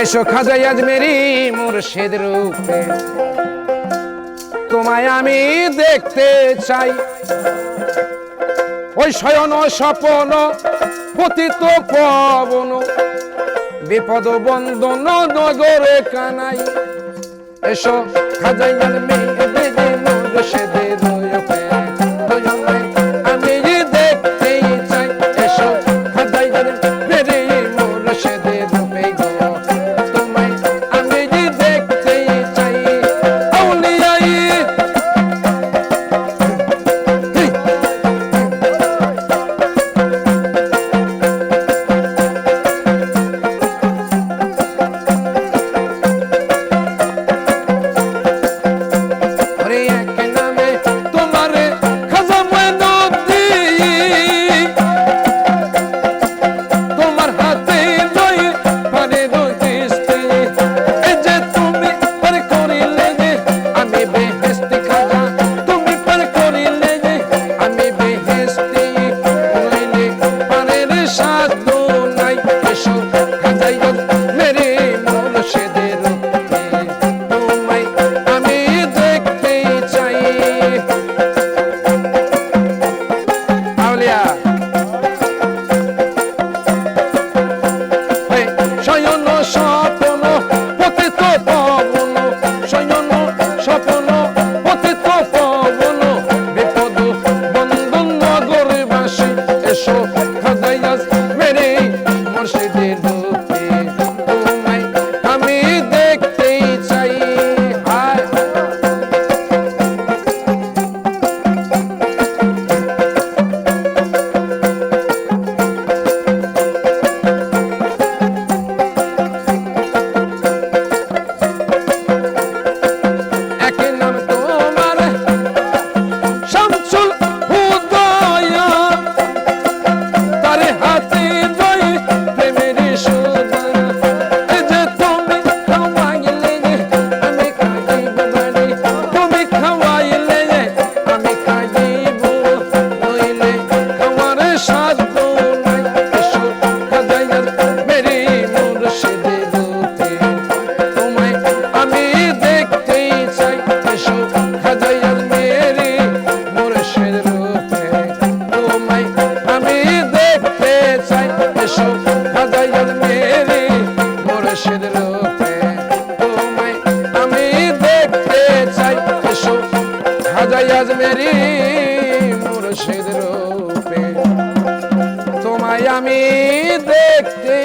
এসো খাজা আজমেরি মুর্শিদ রূপে। তোমায় আমি দেখতে চাই। ওই শয়ন স্বপন, পতিত পবন, বিপদ বন্দন নগরে কানাই। এসো খাজাইয়ার মেয়ে মুর্শিদ রূপে। যাই আজ মেরি মুর্শিদ রূপে। তোমায় আমি দেখতে